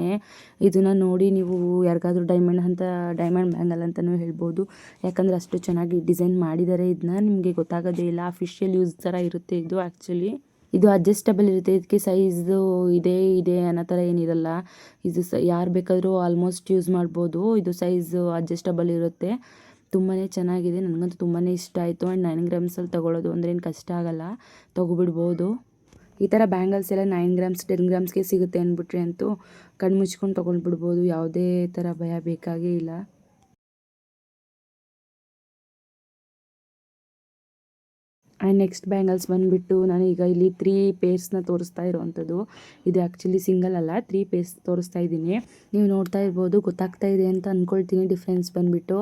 ಇದನ್ನು ನೋಡಿ ನೀವು ಯಾರಿಗಾದ್ರೂ ಡೈಮಂಡ್ ಅಂತ ಡೈಮಂಡ್ ಬ್ಯಾಂಗಲ್ ಅಂತಲೂ ಹೇಳ್ಬೋದು. ಯಾಕಂದರೆ ಅಷ್ಟು ಚೆನ್ನಾಗಿ ಡಿಸೈನ್ ಮಾಡಿದ್ದಾರೆ ಇದನ್ನ ನಿಮಗೆ ಗೊತ್ತಾಗೋದೇ ಇಲ್ಲ. ಅಫಿಷಿಯಲ್ ಯೂಸ್ ಥರ ಇರುತ್ತೆ ಇದು ಆ್ಯಕ್ಚುಲಿ ಇದು ಅಡ್ಜಸ್ಟಬಲ್ ಇರುತ್ತೆ. ಇದಕ್ಕೆ ಸೈಜು ಇದೆ ಇದೆ ಅನ್ನೋ ಥರ ಏನಿರಲ್ಲ. ಇದು ಸ, ಯಾರು ಬೇಕಾದರೂ ಆಲ್ಮೋಸ್ಟ್ ಯೂಸ್ ಮಾಡ್ಬೋದು. ಇದು ಸೈಜು ಅಡ್ಜಸ್ಟಬಲ್ ಇರುತ್ತೆ. ತುಂಬಾ ಚೆನ್ನಾಗಿದೆ. ನನಗಂತೂ ತುಂಬಾ ಇಷ್ಟ ಆಯಿತು. ಆ್ಯಂಡ್ ನೈನ್ ಗ್ರಾಮ್ಸಲ್ಲಿ ತೊಗೊಳ್ಳೋದು ಅಂದ್ರೆ ಏನು ಕಷ್ಟ ಆಗಲ್ಲ. ತೊಗೊಬಿಡ್ಬೋದು. ಈ ಥರ ಬ್ಯಾಂಗಲ್ಸ್ ಎಲ್ಲ ನೈನ್ ಗ್ರಾಮ್ಸ್, ಟೆನ್ ಗ್ರಾಮ್ಸ್ಗೆ ಸಿಗುತ್ತೆ ಅಂದ್ಬಿಟ್ರೆ ಅಂತೂ ಕಣ್ಣು ಮುಚ್ಕೊಂಡು ತೊಗೊಂಡ್ಬಿಡ್ಬೋದು. ಯಾವುದೇ ಥರ ಭಯ ಬೇಕಾಗೇ ಇಲ್ಲ. ಆ್ಯಂಡ್ ನೆಕ್ಸ್ಟ್ ಬ್ಯಾಂಗಲ್ಸ್ ಬಂದುಬಿಟ್ಟು ನಾನೀಗ ಇಲ್ಲಿ ತ್ರೀ ಪೇರ್ಸ್ನ ತೋರಿಸ್ತಾ ಇರುವಂಥದ್ದು. ಇದು ಆ್ಯಕ್ಚುಲಿ ಸಿಂಗಲ್ ಅಲ್ಲ ತ್ರೀ ಪೇರ್ಸ್ ತೋರಿಸ್ತಾ ಇದ್ದೀನಿ. ನೀವು ನೋಡ್ತಾ ಇರ್ಬೋದು, ಗೊತ್ತಾಗ್ತಾ ಇದೆ ಅಂತ ಅಂದ್ಕೊಳ್ತೀನಿ ಡಿಫ್ರೆನ್ಸ್ ಬಂದುಬಿಟ್ಟು.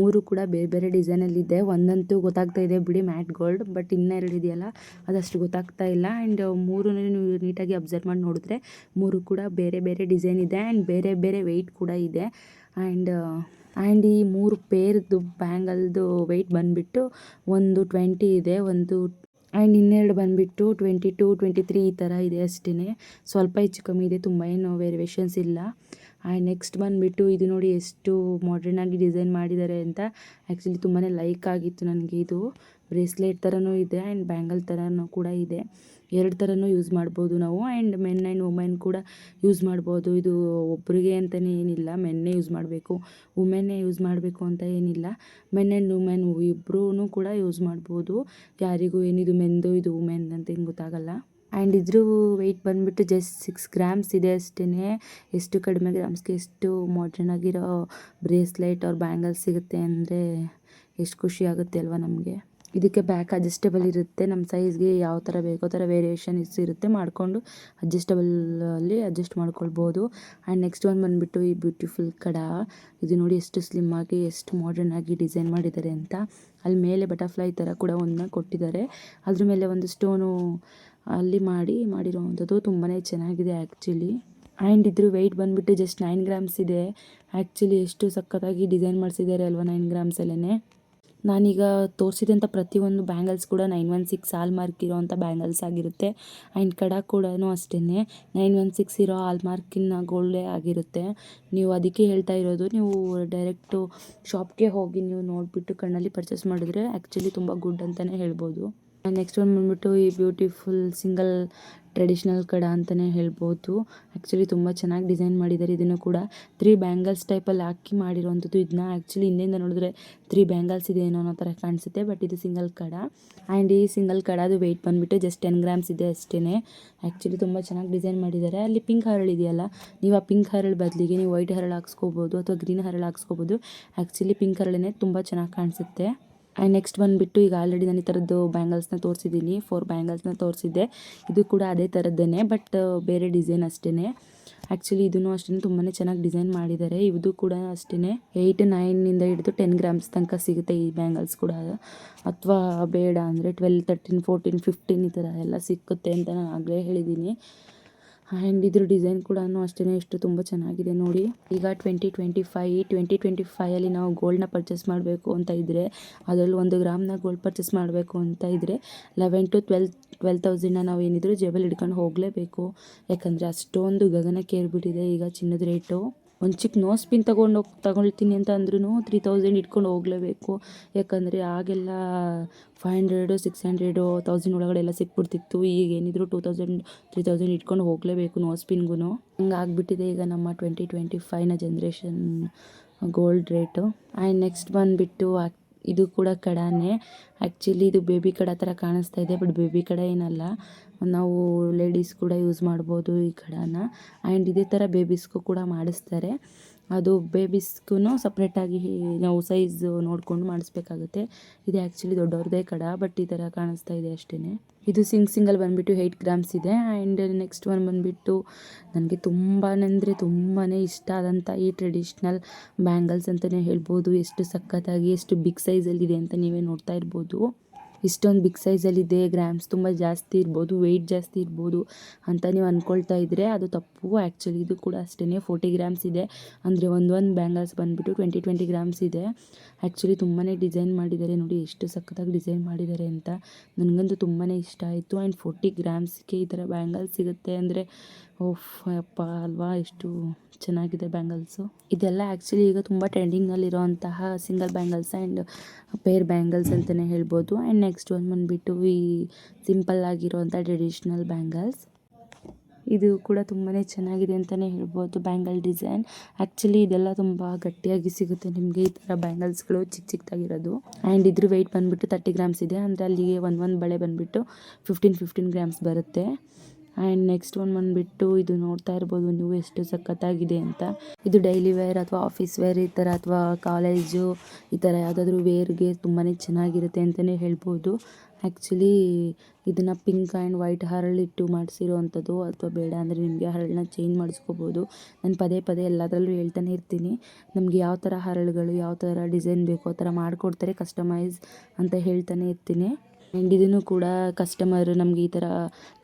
ಮೂರು ಕೂಡ ಬೇರೆ ಬೇರೆ ಡಿಸೈನಲ್ಲಿದೆ ಒಂದಂತೂ ಗೊತ್ತಾಗ್ತಾ ಇದೆ ಬಿಡಿ, ಮ್ಯಾಟ್ ಗೋಲ್ಡ್ ಬಟ್ ಇನ್ನೆರಡು ಇದೆಯಲ್ಲ, ಅದಷ್ಟು ಗೊತ್ತಾಗ್ತಾ ಇಲ್ಲ. ಆ್ಯಂಡ್ ಮೂರು ನೀವು ನೀಟಾಗಿ ಅಬ್ಸರ್ವ್ ಮಾಡಿ ನೋಡಿದ್ರೆ ಮೂರು ಕೂಡ ಬೇರೆ ಬೇರೆ ಡಿಸೈನ್ ಇದೆ ಆ್ಯಂಡ್ ಬೇರೆ ಬೇರೆ ವೆಯ್ಟ್ ಕೂಡ ಇದೆ. ಆ್ಯಂಡ್ ಆ್ಯಂಡ್ ಈ ಮೂರು ಪೇರ್ದು ಬ್ಯಾಂಗಲ್ದು ವೆಯ್ಟ್ ಬಂದುಬಿಟ್ಟು ಒಂದು ಟ್ವೆಂಟಿ ಇದೆ, ಒಂದು ಆ್ಯಂಡ್ ಇನ್ನೆರಡು ಬಂದುಬಿಟ್ಟು ಟ್ವೆಂಟಿ ಟು ಟ್ವೆಂಟಿ ತ್ರೀ ಈ ಥರ ಇದೆ ಅಷ್ಟೇ ಸ್ವಲ್ಪ ಹೆಚ್ಚು ಕಮ್ಮಿ ಇದೆ, ತುಂಬ ಏನು ವೇರಿಯೇಷನ್ಸ್ ಇಲ್ಲ. ಆ್ಯಂಡ್ ನೆಕ್ಸ್ಟ್ ಬಂದುಬಿಟ್ಟು ಇದು ನೋಡಿ ಎಷ್ಟು ಮಾಡ್ರನ್ ಆಗಿ ಡಿಸೈನ್ ಮಾಡಿದ್ದಾರೆ ಅಂತ. ಆ್ಯಕ್ಚುಲಿ ತುಂಬಾ ಲೈಕ್ ಆಗಿತ್ತು ನನಗೆ ಇದು. ಬ್ರೇಸ್ಲೆಟ್ ಥರನೂ ಇದೆ ಆ್ಯಂಡ್ ಬ್ಯಾಂಗಲ್ ಥರನೂ ಕೂಡ ಇದೆ. ಎರಡು ಥರನೂ ಯೂಸ್ ಮಾಡ್ಬೋದು ನಾವು. ಆ್ಯಂಡ್ ಮೆನ್ ಆ್ಯಂಡ್ ವುಮೆನ್ ಕೂಡ ಯೂಸ್ ಮಾಡ್ಬೋದು. ಇದು ಒಬ್ಬರಿಗೆ ಅಂತಲೇ ಏನಿಲ್ಲ. ಮೆನ್ನೇ ಯೂಸ್ ಮಾಡಬೇಕು. ವುಮೆನ್ನೇ ಯೂಸ್ ಮಾಡಬೇಕು ಅಂತ ಏನಿಲ್ಲ. ಮೆನ್ ಆ್ಯಂಡ್ ವುಮೆನ್ ಇಬ್ಬರೂ ಕೂಡ ಯೂಸ್ ಮಾಡ್ಬೋದು. ಯಾರಿಗೂ ಏನಿದು ಮೆಂದು ಇದು ವುಮೆನ್ ಅಂತ ಏನು ಗೊತ್ತಾಗಲ್ಲ. ಆ್ಯಂಡ್ ಇದ್ರ ವೆಯ್ಟ್ ಬಂದುಬಿಟ್ಟು ಜಸ್ಟ್ ಸಿಕ್ಸ್ ಗ್ರಾಮ್ಸ್ ಇದೆ ಅಷ್ಟೇ ಎಷ್ಟು ಕಡಿಮೆ ಗ್ರಾಮ್ಸ್ಗೆ ಎಷ್ಟು ಮಾಡ್ರನ್ ಆಗಿರೋ ಬ್ರೇಸ್ಲೆಟ್ ಅವ್ರ ಬ್ಯಾಂಗಲ್ಸ್ ಸಿಗುತ್ತೆ ಅಂದರೆ ಎಷ್ಟು ಖುಷಿ ಆಗುತ್ತೆ ಅಲ್ವಾ ನಮಗೆ. ಇದಕ್ಕೆ ಬ್ಯಾಕ್ ಅಡ್ಜಸ್ಟೇಬಲ್ ಇರುತ್ತೆ. ನಮ್ಮ ಸೈಜ್ಗೆ ಯಾವ ಥರ ಬೇಕೋ ಥರ ವೇರಿಯೇಷನ್ಸ್ ಇರುತ್ತೆ. ಮಾಡಿಕೊಂಡು ಅಡ್ಜಸ್ಟಬಲಲ್ಲಿ ಅಡ್ಜಸ್ಟ್ ಮಾಡ್ಕೊಳ್ಬೋದು. ಆ್ಯಂಡ್ ನೆಕ್ಸ್ಟ್ ಒಂದು ಬಂದುಬಿಟ್ಟು ಈ ಬ್ಯೂಟಿಫುಲ್ ಕಡ. ಇದು ನೋಡಿ ಎಷ್ಟು ಸ್ಲಿಮ್ ಆಗಿ, ಎಷ್ಟು ಮಾಡ್ರನ್ ಆಗಿ ಡಿಸೈನ್ ಮಾಡಿದ್ದಾರೆ ಅಂತ. ಅಲ್ಲಿ ಮೇಲೆ ಬಟರ್ಫ್ಲೈ ಥರ ಕೂಡ ಒಂದನ್ನ ಕೊಟ್ಟಿದ್ದಾರೆ. ಅದ್ರ ಮೇಲೆ ಒಂದು ಸ್ಟೋನು ಅಲ್ಲಿ ಮಾಡಿ, ಮಾಡಿರೋವಂಥದ್ದು ತುಂಬಾ ಚೆನ್ನಾಗಿದೆ ಆ್ಯಕ್ಚುಲಿ ಆ್ಯಂಡ್ ಇದ್ರ ವೆಯ್ಟ್ ಬಂದುಬಿಟ್ಟು ಜಸ್ಟ್ ನೈನ್ ಗ್ರಾಮ್ಸ್ ಇದೆ. ಆ್ಯಕ್ಚುಲಿ ಎಷ್ಟು ಸಖತ್ತಾಗಿ ಡಿಸೈನ್ ಮಾಡಿಸಿದ್ದಾರೆ ಅಲ್ವಾ ನೈನ್ ಗ್ರಾಮ್ಸಲ್ಲೇ ನಾನೀಗ ತೋರಿಸಿದಂಥ ಪ್ರತಿಯೊಂದು ಬ್ಯಾಂಗಲ್ಸ್ ಕೂಡ nine one six hallmark ಇರೋವಂಥ ಬ್ಯಾಂಗಲ್ಸ್ ಆಗಿರುತ್ತೆ. ಆ್ಯಂಡ್ ಕಡ ಕೂಡ ಅಷ್ಟೇ ನೈನ್ ಒನ್ ಸಿಕ್ಸ್ ಇರೋ ಹಾಲ್ ಮಾರ್ಕಿನ ಗೋಲ್ಡೇ ಆಗಿರುತ್ತೆ. ನೀವು ಅದಕ್ಕೆ ಹೇಳ್ತಾ ಇರೋದು, ನೀವು ಡೈರೆಕ್ಟು ಶಾಪ್ಗೆ ಹೋಗಿ ನೀವು ನೋಡಿಬಿಟ್ಟು ಕಣ್ಣಲ್ಲಿ ಪರ್ಚೇಸ್ ಮಾಡಿದ್ರೆ ಆ್ಯಕ್ಚುಲಿ ತುಂಬ ಗುಡ್ ಅಂತಲೇ ಹೇಳ್ಬೋದು. ನೆಕ್ಸ್ಟ್ ಒಂದು ಬಂದ್ಬಿಟ್ಟು ಈ ಬ್ಯೂಟಿಫುಲ್ ಸಿಂಗಲ್ ಟ್ರೆಡಿಷ್ನಲ್ ಕಡ ಅಂತಲೇ ಹೇಳ್ಬೋದು. ಆ್ಯಕ್ಚುಲಿ ತುಂಬ ಚೆನ್ನಾಗಿ ಡಿಸೈನ್ ಮಾಡಿದ್ದಾರೆ ಇದನ್ನು ಕೂಡ. ತ್ರೀ ಬ್ಯಾಂಗಲ್ಸ್ ಟೈಪಲ್ಲಿ ಹಾಕಿ ಮಾಡಿರೋವಂಥದ್ದು ಇದನ್ನ ಆ್ಯಕ್ಚುಲಿ ಹಿಂದೆಯಿಂದ ನೋಡಿದ್ರೆ ತ್ರೀ ಬ್ಯಾಂಗಲ್ಸ್ ಇದೆ ಏನೋ ಅನ್ನೋ ಥರ ಕಾಣಿಸುತ್ತೆ ಬಟ್ ಇದು ಸಿಂಗಲ್ ಕಡ. ಆ್ಯಂಡ್ ಈ ಸಿಂಗಲ್ ಕಡದು ವೆಯ್ಟ್ ಬಂದುಬಿಟ್ಟು ಜಸ್ಟ್ ಟೆನ್ ಗ್ರಾಮ್ಸ್ ಇದೆ ಅಷ್ಟೇ ಆ್ಯಕ್ಚುಲಿ ತುಂಬ ಚೆನ್ನಾಗಿ ಡಿಸೈನ್ ಮಾಡಿದ್ದಾರೆ ಅಲ್ಲಿ ಪಿಂಕ್ ಹರಳು ಇದೆಯಲ್ಲ, ನೀವು ಆ ಪಿಂಕ್ ಹರಳು ಬದಲಿಗೆ ನೀವು ವೈಟ್ ಹರಳು ಹಾಕ್ಸ್ಕೋಬೋದು ಅಥವಾ ಗ್ರೀನ್ ಹರಳು ಹಾಕ್ಸ್ಕೋಬೋದು. ಆ್ಯಕ್ಚುಲಿ ಪಿಂಕ್ ಹರಳೇ ತುಂಬ ಚೆನ್ನಾಗಿ ಕಾಣಿಸುತ್ತೆ. ಆ್ಯಂಡ್ ನೆಕ್ಸ್ಟ್ ಬಂದುಬಿಟ್ಟು ಈಗ ಆಲ್ರೆಡಿ ನಾನು ಈ ಥರದ್ದು ಬ್ಯಾಂಗಲ್ಸ್ನ ತೋರಿಸಿದ್ದೀನಿ. ಫೋರ್ ಬ್ಯಾಂಗಲ್ಸ್ನ ತೋರಿಸಿದ್ದೆ. ಇದು ಕೂಡ ಅದೇ ಥರದ್ದೇ ಬಟ್ ಬೇರೆ ಡಿಸೈನ್ ಅಷ್ಟೇ ಆ್ಯಕ್ಚುಲಿ ಇದೂ ಅಷ್ಟೇ ತುಂಬಾ ಚೆನ್ನಾಗಿ ಡಿಸೈನ್ ಮಾಡಿದ್ದಾರೆ. ಇದು ಕೂಡ ಅಷ್ಟೇ ಏಯ್ಟ್ ನೈನಿಂದ ಹಿಡಿದು ಟೆನ್ ಗ್ರಾಮ್ಸ್ ತನಕ ಸಿಗುತ್ತೆ ಈ ಬ್ಯಾಂಗಲ್ಸ್ ಕೂಡ. ಅಥವಾ ಬೇಡ ಅಂದರೆ ಟ್ವೆಲ್ ತರ್ಟೀನ್ ಫೋರ್ಟೀನ್ ಫಿಫ್ಟೀನ್ ಈ ಥರ ಎಲ್ಲ ಸಿಕ್ಕುತ್ತೆ ಅಂತ ನಾನು ಆಗಲೇ ಹೇಳಿದ್ದೀನಿ. ಆ್ಯಂಡ್ ಇದ್ರ ಡಿಸೈನ್ ಕೂಡ ಅಷ್ಟೇ ಎಷ್ಟು ತುಂಬ ಚೆನ್ನಾಗಿದೆ ನೋಡಿ. ಈಗ twenty twenty five twenty twenty ಫೈಯಲ್ಲಿ ನಾವು ಗೋಲ್ಡ್ನ ಪರ್ಚೇಸ್ ಮಾಡಬೇಕು ಅಂತ ಇದ್ದರೆ ಅದರಲ್ಲಿ ಒಂದು ಗ್ರಾಮ್ನ ಗೋಲ್ಡ್ ಪರ್ಚೇಸ್ ಮಾಡಬೇಕು ಅಂತ ಇದ್ದರೆ ಲೆವೆನ್ ಟು ಟ್ವೆಲ್ ಟ್ವೆಲ್ ತೌಸಂಡ್ನ ನಾವು ಏನಿದ್ರು ಜೇಬಲ್ಲಿ ಹಿಡ್ಕೊಂಡು ಹೋಗಲೇಬೇಕು. ಯಾಕಂದರೆ ಅಷ್ಟೊಂದು ಗಗನಕ್ಕೇರ್ಬಿಟ್ಟಿದೆ ಈಗ ಚಿನ್ನದ ರೇಟು ಒಂದು ಚಿಕ್ಕ ನೋಸ್ ಪಿನ್ ತೊಗೊಂಡು ಹೋಗಿ ತಗೊಳ್ತೀನಿ ಅಂತ ಅಂದ್ರೂ ತ್ರೀ ತೌಸಂಡ್ ಇಟ್ಕೊಂಡು ಹೋಗಲೇಬೇಕು. ಯಾಕಂದರೆ ಆಗೆಲ್ಲ five hundred six hundred thousand ಒಳಗಡೆ ಎಲ್ಲ ಸಿಕ್ಬಿಡ್ತಿತ್ತು. ಈಗ ಏನಿದ್ರು ಟೂ ತೌಸಂಡ್ ತ್ರೀ ತೌಸಂಡ್ ಇಟ್ಕೊಂಡು ಹೋಗಲೇಬೇಕು ನೋಸ್ ಪಿನ್ಗೂ ಹಂಗೆ ಆಗಿಬಿಟ್ಟಿದೆ ಈಗ ನಮ್ಮ twenty twenty ಫೈವ್ನ generation gold rate and next ಬಂದುಬಿಟ್ಟು ಇದು ಕೂಡ ಕಡಾನೇ. ಆ್ಯಕ್ಚುಲಿ ಇದು ಬೇಬಿ ಕಡ ಥರ ಕಾಣಿಸ್ತಾ ಇದೆ ಬಟ್ ಬೇಬಿ ಕಡ ಏನಲ್ಲ. ನಾವು ಲೇಡೀಸ್ ಕೂಡ ಯೂಸ್ ಮಾಡ್ಬೋದು ಈ ಕಡಾನ. ಆ್ಯಂಡ್ ಇದೇ ಥರ ಬೇಬೀಸ್ಗೂ ಕೂಡ ಮಾಡಿಸ್ತಾರೆ. ಅದು ಬೇಬೀಸ್ಗೂ ಸಪ್ರೇಟಾಗಿ ನಾವು ಸೈಜ್ ನೋಡಿಕೊಂಡು ಮಾಡಿಸ್ಬೇಕಾಗುತ್ತೆ. ಇದು ಆ್ಯಕ್ಚುಲಿ ದೊಡ್ಡವ್ರದ್ದೇ ಕಡ ಬಟ್ ಈ ಥರ ಕಾಣಿಸ್ತಾ ಇದೆ ಅಷ್ಟೇ ಇದು ಸಿಂಗ್ ಸಿಂಗಲ್ ಬಂದುಬಿಟ್ಟು ಏಯ್ಟ್ ಗ್ರಾಮ್ಸ್ ಇದೆ. ಆ್ಯಂಡ್ ನೆಕ್ಸ್ಟ್ ಒನ್ ಬಂದುಬಿಟ್ಟು ನನಗೆ ತುಂಬಾ ಅಂದರೆ ತುಂಬಾ ಇಷ್ಟ ಆದಂಥ ಈ ಟ್ರೆಡಿಷ್ನಲ್ ಬ್ಯಾಂಗಲ್ಸ್ ಅಂತಲೇ ಹೇಳ್ಬೋದು. ಎಷ್ಟು ಸಖತ್ತಾಗಿ, ಎಷ್ಟು ಬಿಗ್ ಸೈಜಲ್ಲಿದೆ ಅಂತ ನೀವೇ ನೋಡ್ತಾ ಇರ್ಬೋದು. ಇಷ್ಟೊಂದು ಬಿಗ್ ಸೈಜಲ್ಲಿದೆ ಗ್ರಾಮ್ಸ್ ತುಂಬ ಜಾಸ್ತಿ ಇರ್ಬೋದು ವೆಯ್ಟ್ ಜಾಸ್ತಿ ಇರ್ಬೋದು ಅಂತ ನೀವು ಅಂದ್ಕೊಳ್ತಾ ಇದ್ದರೆ ಅದು ತಪ್ಪು. ಆ್ಯಕ್ಚುಲಿ ಇದು ಕೂಡ ಅಷ್ಟೇ ಫೋರ್ಟಿ ಗ್ರಾಮ್ಸ್ ಇದೆ. ಅಂದರೆ ಒಂದು ಒಂದು ಬ್ಯಾಂಗಲ್ಸ್ ಬಂದುಬಿಟ್ಟು ಟ್ವೆಂಟಿ ಟ್ವೆಂಟಿ ಗ್ರಾಮ್ಸ್ ಇದೆ. ಆ್ಯಕ್ಚುಲಿ ತುಂಬಾ ಡಿಸೈನ್ ಮಾಡಿದ್ದಾರೆ ನೋಡಿ, ಎಷ್ಟು ಸಖತ್ತಾಗಿ ಡಿಸೈನ್ ಮಾಡಿದ್ದಾರೆ ಅಂತ. ನನಗಂತೂ ತುಂಬಾ ಇಷ್ಟ ಆಯಿತು. ಆ್ಯಂಡ್ ಫೋರ್ಟಿ ಗ್ರಾಮ್ಸ್ಗೆ ಈ ಥರ ಬ್ಯಾಂಗಲ್ಸ್ ಸಿಗುತ್ತೆ ಅಂದರೆ ಓಫ್ ಅಪ್ಪ ಅಲ್ವಾ ಎಷ್ಟು ಚೆನ್ನಾಗಿದೆ ಬ್ಯಾಂಗಲ್ಸು. ಇದೆಲ್ಲ ಆ್ಯಕ್ಚುಲಿ ಈಗ ತುಂಬ ಟ್ರೆಂಡಿಂಗಲ್ಲಿರೋಂತಹ single bangles and pair bangles ಅಂತಲೇ ಹೇಳ್ಬೋದು. ಆ್ಯಂಡ್ ನೆಕ್ಸ್ಟ್ ಒಂದು ಬಂದುಬಿಟ್ಟು ಈ ಸಿಂಪಲ್ ಆಗಿರೋಂಥ ಟ್ರೆಡಿಷ್ನಲ್ ಬ್ಯಾಂಗಲ್ಸ್ ಇದು ಕೂಡ ತುಂಬಾ ಚೆನ್ನಾಗಿದೆ ಅಂತಲೇ ಹೇಳ್ಬೋದು ಬ್ಯಾಂಗಲ್ ಡಿಸೈನ್ ಆ್ಯಕ್ಚುಲಿ ಇದೆಲ್ಲ ತುಂಬ ಗಟ್ಟಿಯಾಗಿ ಸಿಗುತ್ತೆ ನಿಮಗೆ ಈ ಥರ ಬ್ಯಾಂಗಲ್ಸ್ಗಳು ಚಿಕ್ಕ ಚಿಕ್ಕದಾಗಿರೋದು ಆ್ಯಂಡ್ ಇದ್ರ ವೆಯ್ಟ್ ಬಂದುಬಿಟ್ಟು ತರ್ಟಿ ಗ್ರಾಮ್ಸ್ ಇದೆ. ಅಂದರೆ ಅಲ್ಲಿಗೆ ಒಂದು ಒಂದು ಬಳೆ ಬಂದುಬಿಟ್ಟು ಫಿಫ್ಟೀನ್ ಫಿಫ್ಟೀನ್ ಗ್ರಾಮ್ಸ್ ಬರುತ್ತೆ. ಆ್ಯಂಡ್ ನೆಕ್ಸ್ಟ್ ಒನ್ ಬಂದುಬಿಟ್ಟು ಇದು ನೋಡ್ತಾ ಇರ್ಬೋದು ನೀವು ಎಷ್ಟು ಸಖತ್ತಾಗಿದೆ ಅಂತ. ಇದು ಡೈಲಿ ವೇರ್ ಅಥವಾ ಆಫೀಸ್ ವೇರ್ ಈ ಥರ ಅಥವಾ ಕಾಲೇಜು ಈ ಥರ ಯಾವುದಾದ್ರೂ ವೇರ್ಗೆ ತುಂಬಾ ಚೆನ್ನಾಗಿರುತ್ತೆ ಅಂತಲೇ ಹೇಳ್ಬೋದು. ಆ್ಯಕ್ಚುಲಿ ಇದನ್ನು ಪಿಂಕ್ ಆ್ಯಂಡ್ ವೈಟ್ ಹರಳಿಟ್ಟು ಮಾಡಿಸಿರೋ ಅಂಥದ್ದು ಅಥವಾ ಬೇಡ ಅಂದರೆ ನಿಮಗೆ ಹರಳನ್ನ ಚೇಂಜ್ ಮಾಡಿಸ್ಕೋಬೋದು. ನಾನು ಪದೇ ಪದೇ ಎಲ್ಲದರಲ್ಲೂ ಹೇಳ್ತಾನೆ ಇರ್ತೀನಿ. ನಮಗೆ ಯಾವ ಥರ ಹರಳುಗಳು, ಯಾವ ಥರ ಡಿಸೈನ್ ಬೇಕೋ ಆ ಥರ ಮಾಡಿಕೊಡ್ತಾರೆ ಕಸ್ಟಮೈಸ್ ಅಂತ ಹೇಳ್ತಾನೆ ಇರ್ತೀನಿ. ಆ್ಯಂಡ್ ಇದನ್ನು ಕೂಡ ಕಸ್ಟಮರ್ ನಮಗೆ ಈ ಥರ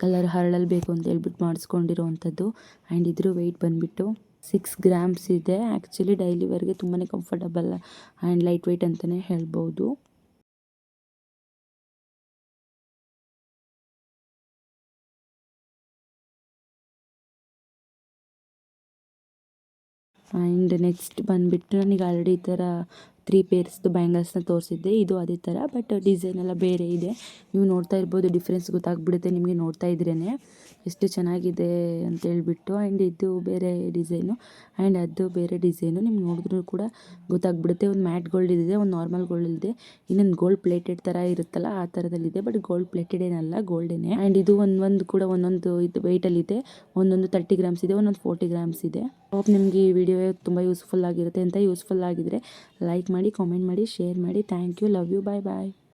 ಕಲರ್ ಹರಳಲ್ಲಿ ಬೇಕು ಅಂತ ಹೇಳ್ಬಿಟ್ಟು ಮಾಡಿಸ್ಕೊಂಡಿರೋವಂಥದ್ದು. ಆ್ಯಂಡ್ ಇದ್ರ ವೆಯ್ಟ್ ಬಂದುಬಿಟ್ಟು ಸಿಕ್ಸ್ ಗ್ರಾಮ್ಸ್ ಇದೆ. ಆ್ಯಕ್ಚುಲಿ ಡೈಲಿ ವೇರ್ಗೆ ತುಂಬಾ ಕಂಫರ್ಟಬಲ್ ಆ್ಯಂಡ್ ಲೈಟ್ ವೆಯ್ಟ್ ಅಂತಲೇ ಹೇಳ್ಬೋದು. ಆ್ಯಂಡ್ ನೆಕ್ಸ್ಟ್ ಬಂದುಬಿಟ್ಟು ನನಗೆ ಆಲ್ರೆಡಿ ಈ ಥರ ತ್ರೀ ಪೇರ್ಸ್ದು ಬ್ಯಾಂಗಲ್ಸ್ನ ತೋರಿಸಿದ್ದೆ. ಇದು ಅದೇ ಥರ ಬಟ್ ಡಿಸೈನ್ ಎಲ್ಲ ಬೇರೆ ಇದೆ. ನೀವು ನೋಡ್ತಾ ಇರ್ಬೋದು ಡಿಫ್ರೆನ್ಸ್ ಗೊತ್ತಾಗ್ಬಿಡುತ್ತೆ ನಿಮಗೆ ನೋಡ್ತಾ ಇದ್ರೇ ಎಷ್ಟು ಚೆನ್ನಾಗಿದೆ ಅಂತ ಹೇಳ್ಬಿಟ್ಟು ಆ್ಯಂಡ್ ಇದು ಬೇರೆ ಡಿಸೈನು ಆ್ಯಂಡ್ ಅದು ಬೇರೆ ಡಿಸೈನು ನಿಮ್ಗೆ ನೋಡಿದ್ರೂ ಕೂಡ ಗೊತ್ತಾಗ್ಬಿಡುತ್ತೆ. ಒಂದು ಮ್ಯಾಟ್ ಗೋಲ್ಡ್ ಇದೆ ಒಂದು ನಾರ್ಮಲ್ ಗೋಲ್ಡ್ ಇದೆ ಇನ್ನೊಂದು ಗೋಲ್ಡ್ ಪ್ಲೇಟೆಡ್ ಥರ ಇರುತ್ತಲ್ಲ, ಆ ಥರದಲ್ಲಿದೆ ಬಟ್ ಗೋಲ್ಡ್ ಪ್ಲೇಟೆಡ್ ಏನಲ್ಲ ಗೋಲ್ಡೇನೆ ಆ್ಯಂಡ್ ಇದು ಒಂದೊಂದು ಕೂಡ ಒಂದೊಂದು ಇದು ವೆಯ್ಟಲ್ಲಿದೆ ಒಂದೊಂದು ತರ್ಟಿ ಗ್ರಾಮ್ಸ್ ಇದೆ, ಒಂದೊಂದು ಫೋರ್ಟಿ ಗ್ರಾಮ್ಸ್ ಇದೆ. ಹೋಪ್ ನಿಮಗೆ ಈ ವಿಡಿಯೋ ತುಂಬ ಯೂಸ್ಫುಲ್ ಆಗಿರುತ್ತೆ. ಅಂತ ಯೂಸ್ಫುಲ್ ಆಗಿದ್ರೆ ಲೈಕ್ ಮಾಡಿ ಕಾಮೆಂಟ್ ಮಾಡಿ ಶೇರ್ ಮಾಡಿ. Thank you love you bye bye